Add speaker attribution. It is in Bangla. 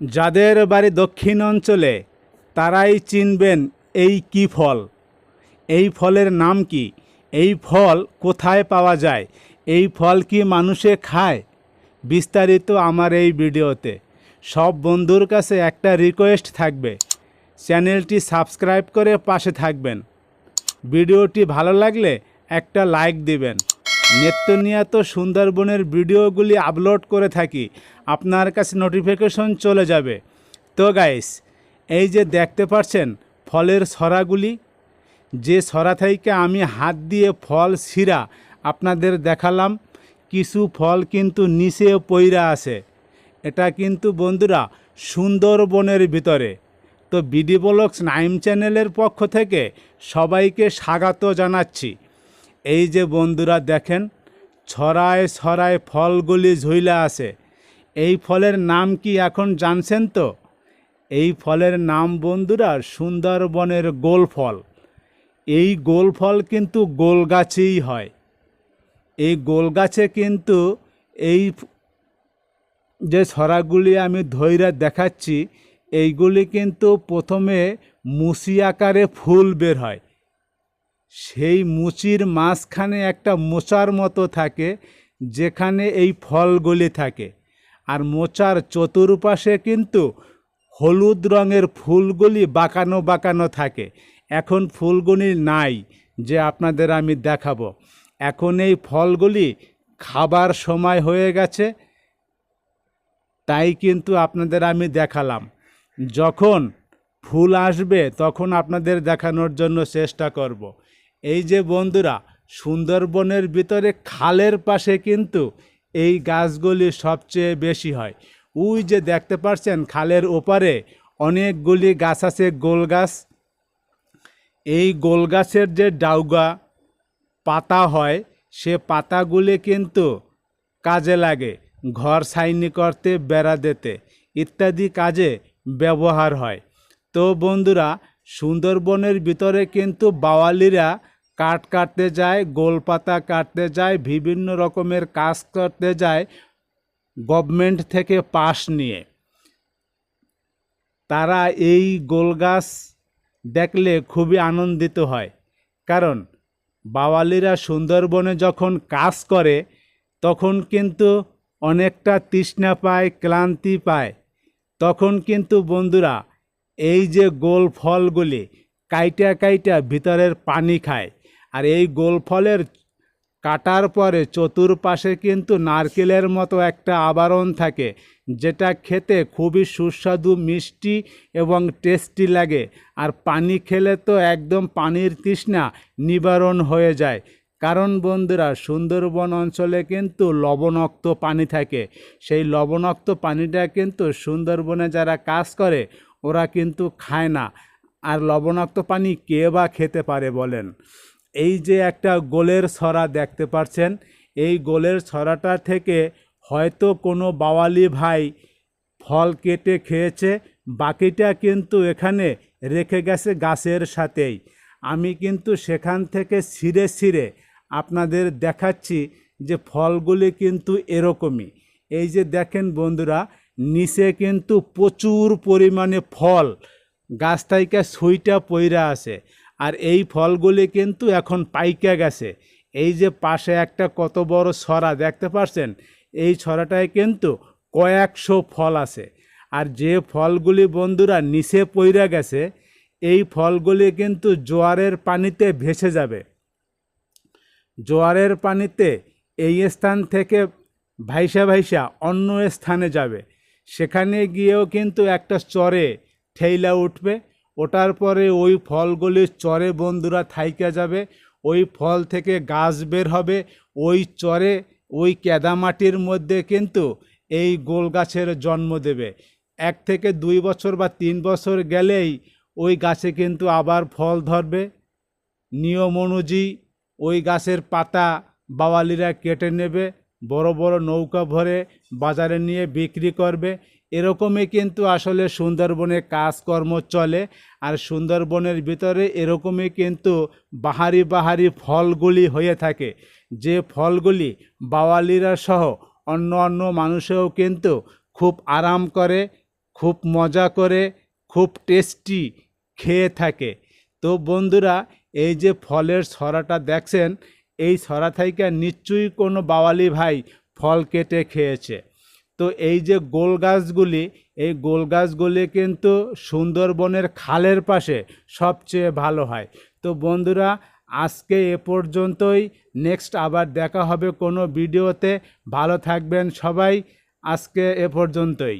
Speaker 1: যাদের বাড়ি দক্ষিণ অঞ্চলে, তারাই চিনবেন এই কি ফল। এই ফলের নাম কি? এই ফল কোথায় পাওয়া যায়? এই ফল কি মানুষে খায়? বিস্তারিত আমার এই ভিডিওতে। সব বন্ধুর কাছে একটা রিকোয়েস্ট থাকবে। চ্যানেলটি সাবস্ক্রাইব করে পাশে থাকবেন। ভিডিওটি ভালো লাগলে একটা লাইক দিবেন। নিত্য নিয়ত সুন্দরবনের ভিডিওগুলি আপলোড করে থাকি, আপনার কাছে নোটিফিকেশন চলে যাবে। তো গাইস এই যে দেখতে পাচ্ছেন ফলের ছড়াগুলি, যে ছড়া থেকে আমি হাত দিয়ে ফল ছিঁড়া আপনাদের দেখালাম, কিছু ফল কিন্তু নিচে পইরা আছে। এটা কিন্তু বন্ধুরা সুন্দরবনের ভিতরে। তো বিডি ব্লগস নাইম চ্যানেলের পক্ষ থেকে সবাইকে স্বাগত জানাচ্ছি। এই যে বন্ধুরা দেখেন, ছড়ায় ছড়ায় ফলগুলি ঝুইলা আছে। এই ফলের নাম কি এখন জানছেন তো? এই ফলের নাম বন্ধুরা সুন্দরবনের গোল ফল। এই গোল ফল কিন্তু গোল গাছেই হয়। এই গোল গাছে কিন্তু এই যে ছড়াগুলি আমি ধৈর্য দেখাচ্ছি, এইগুলি কিন্তু প্রথমে মুসি আকারে ফুল বের হয়। সেই মুচির মাঝখানে একটা মোচার মতো থাকে, যেখানে এই ফলগুলি থাকে। আর মোচার চতুর্পাশে কিন্তু হলুদ রঙের ফুলগুলি বাঁকানো বাঁকানো থাকে। এখন ফুলগুলি নাই, যে আপনাদের আমি দেখাবো। এখন এই ফলগুলি খাবার সময় হয়ে গেছে, তাই কিন্তু আপনাদের আমি দেখালাম। যখন ফুল আসবে, তখন আপনাদের দেখানোর জন্য চেষ্টা করব। এই যে বন্ধুরা, সুন্দরবনের ভিতরে খালের পাশে কিন্তু এই গাছগুলি সবচেয়ে বেশি হয়। ওই যে দেখতে পাচ্ছেন, খালের ওপারে অনেকগুলি গাছ আছে, গোল গাছ। এই গোল গাছের যে ডাউগা পাতা হয়, সে পাতাগুলি কিন্তু কাজে লাগে ঘর সাইনি করতে, বেড়া দিতে ইত্যাদি কাজে ব্যবহার হয়। তো বন্ধুরা, সুন্দরবনের ভিতরে কিন্তু বাওয়ালিরা কাঠ কাটতে যায় গোলপাতা কাটতে যায়, বিভিন্ন রকমের কাজ করতে যায়, গভর্নমেন্ট থেকে পাস নিয়ে। তারা এই গোল গাছ দেখলে খুবই আনন্দিত হয়। কারণ বাওয়ালিরা সুন্দরবনে যখন কাজ করে, তখন কিন্তু অনেকটা তৃষ্ণা পায়, ক্লান্তি পায়। তখন কিন্তু বন্ধুরা এই যে গোল ফলগুলি কাইটা কাইটা ভিতরের পানি খায়। আর এই গোল ফলের কাটার পরে চতুর্পাশে কিন্তু নারকেলের মতো একটা আবরণ থাকে, যেটা খেতে খুবই সুস্বাদু, মিষ্টি এবং টেস্টি লাগে। আর পানি খেলে তো একদম পানির তৃষ্ণা নিবারণ হয়ে যায়। কারণ বন্ধুরা, সুন্দরবন অঞ্চলে কিন্তু লবণাক্ত পানি থাকে। সেই লবণাক্ত পানিটা কিন্তু সুন্দরবনে যারা কাজ করে, ওরা কিন্তু খায় না। আর লবণাক্ত পানি কে বা খেতে পারে বলেন? এই যে একটা গোলের ছড়া দেখতে পাচ্ছেন, এই গোলের ছড়াটা থেকে হয়তো কোনো বাওয়ালি ভাই ফল কেটে খেয়েছে, বাকিটা কিন্তু এখানে রেখে গেছে গাছের সাথেই। আমি কিন্তু সেখান থেকে ছিঁড়ে ছিঁড়ে আপনাদের দেখাচ্ছি যে ফলগুলি কিন্তু এরকমই। এই যে দেখেন বন্ধুরা, নিচে কিন্তু প্রচুর পরিমাণে ফল, গাছ থেকে সুইটা পইরা আছে। আর এই ফলগুলি কিন্তু এখন পাইকা গেছে। এই যে পাশে একটা কত বড় ছড়া, দেখতে পাচ্ছেন এই ছড়াটায় কিন্তু কয়েকশো ফল আছে। আর যে ফলগুলি বন্ধুরা নিচে পইরা গেছে, এই ফলগুলি কিন্তু জোয়ারের পানিতে ভেসে যাবে। জোয়ারের পানিতে এই স্থান থেকে ভাইসা ভাইসা অন্য স্থানে যাবে। সেখানে গিয়েও কিন্তু একটা চরে ঠেইলা উঠবে। ওটার পরে ওই ফলগুলি চরে বন্ধুরা থাইকা যাবে, ওই ফল থেকে গাছ বের হবে, ওই চরে ওই কেদামাটির মধ্যে কিন্তু এই গোল গাছের জন্ম দেবে। এক থেকে দুই বছর বা তিন বছর গেলেই ওই গাছে কিন্তু আবার ফল ধরবে। নিয়ম অনুযায়ী ওই গাছের পাতা বাওয়ালিরা কেটে নেবে বড় বড় নৌকা ভরে বাজারে নিয়ে বিক্রি করবে। এরকমই কিন্তু আসলে সুন্দরবনে কাজকর্ম চলে। আর সুন্দরবনের ভিতরে এরকমই কিন্তু বাহারি বাহারি ফলগুলি হয়ে থাকে। যে ফলগুলি বাওয়ালিরা সহ অন্য অন্য মানুষেও কিন্তু খুব আরাম করে, খুব মজা করে, খুব টেস্টি খেয়ে থাকে। তো বন্ধুরা, এই যে ফলের ছড়াটা দেখছেন এই ছড়া থেকে নিশ্চয়ই কোনো বাওয়ালি ভাই ফল কেটে খেয়েছে। তো এই যে গোল গাছগুলি, এই গোল গাছগুলি কিন্তু সুন্দরবনের খালের পাশে সবচেয়ে ভালো হয়। তো বন্ধুরা, আজকে এ পর্যন্তই। নেক্সট আবার দেখা হবে কোনো ভিডিওতে। ভালো থাকবেন সবাই। আজকে এ পর্যন্তই।